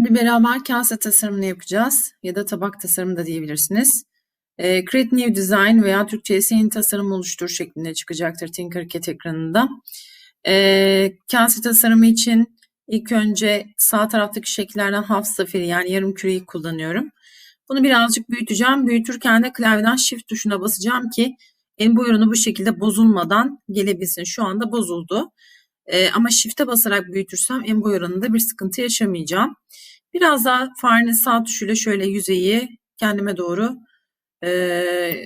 Şimdi beraber kase tasarımını yapacağız ya da tabak tasarımı da diyebilirsiniz. Ee, Create New Design veya Türkçe'si yeni tasarım oluştur şeklinde çıkacaktır Tinkercad ekranında. Ee, kase tasarımı için ilk önce sağ taraftaki şekillerden half safiri yani yarım küreyi kullanıyorum. Bunu birazcık büyüteceğim. Büyütürken de klavyeden Shift tuşuna basacağım ki en ürünü bu şekilde bozulmadan gelebilsin. Şu anda bozuldu. Ee, ama Shift'e basarak büyütürsem en boy oranında bir sıkıntı yaşamayacağım. Biraz daha farenin sağ tuşuyla şöyle yüzeyi kendime doğru e,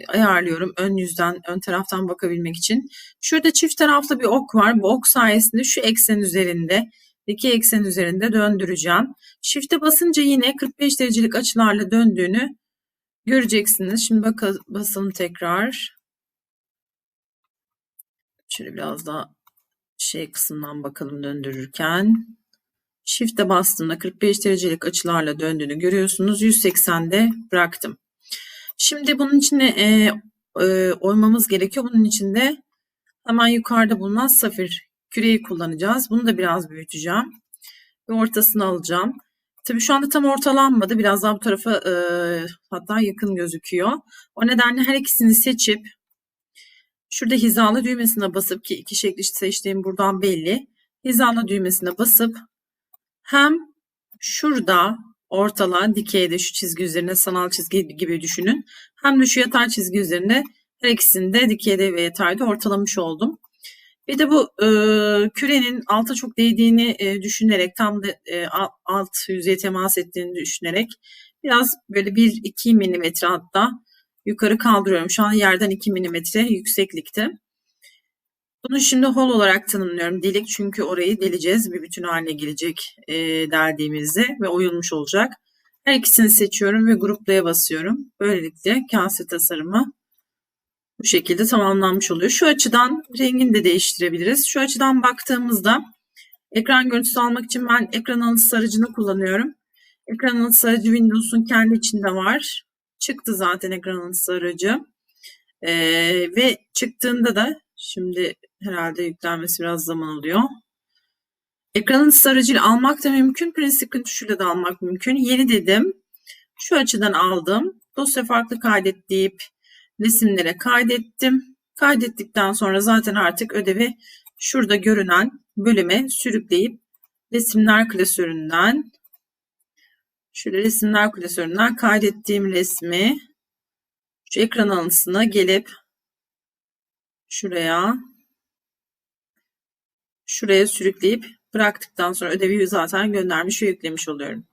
ayarlıyorum. Ön yüzden, ön taraftan bakabilmek için. Şurada çift taraflı bir ok var. Bu ok sayesinde şu eksen üzerinde, iki eksen üzerinde döndüreceğim. Shift'e basınca yine 45 derecelik açılarla döndüğünü göreceksiniz. Şimdi bak basalım tekrar. Şöyle biraz daha şey kısımdan bakalım döndürürken. Shift'e bastığımda 45 derecelik açılarla döndüğünü görüyorsunuz. 180'de bıraktım. Şimdi bunun için e, e, oymamız gerekiyor. Bunun için de hemen yukarıda bulunan safir küreyi kullanacağız. Bunu da biraz büyüteceğim. Ve ortasını alacağım. Tabii şu anda tam ortalanmadı. Biraz daha bu tarafa e, hatta yakın gözüküyor. O nedenle her ikisini seçip şurada hizalı düğmesine basıp ki iki şekli seçtiğim buradan belli. Hizalı düğmesine basıp hem şurada ortala dikeyde şu çizgi üzerine sanal çizgi gibi düşünün. Hem de şu yatay çizgi üzerinde her ikisini de dikeyde ve yatayda ortalamış oldum. Bir de bu e, kürenin alta çok değdiğini e, düşünerek tam da e, alt yüzeye temas ettiğini düşünerek biraz böyle 1-2 milimetre hatta yukarı kaldırıyorum. Şu an yerden 2 milimetre yükseklikte. Bunu şimdi hol olarak tanımlıyorum. Delik çünkü orayı deleceğiz. Bir bütün haline gelecek e, deldiğimizde ve oyulmuş olacak. Her ikisini seçiyorum ve gruplaya basıyorum. Böylelikle kase tasarımı bu şekilde tamamlanmış oluyor. Şu açıdan rengini de değiştirebiliriz. Şu açıdan baktığımızda ekran görüntüsü almak için ben ekran alıcı sarıcını kullanıyorum. Ekran alıcı sarıcı Windows'un kendi içinde var. Çıktı zaten ekran alıcı sarıcı. Ee, ve çıktığında da şimdi herhalde yüklenmesi biraz zaman alıyor. Ekranın sarıcıyla almak da mümkün. Print screen tuşuyla da almak mümkün. Yeni dedim. Şu açıdan aldım. Dosya farklı kaydet deyip resimlere kaydettim. Kaydettikten sonra zaten artık ödevi şurada görünen bölüme sürükleyip resimler klasöründen şöyle resimler klasöründen kaydettiğim resmi şu ekran alıntısına gelip şuraya şuraya sürükleyip bıraktıktan sonra ödevi zaten göndermiş ve yüklemiş oluyorum.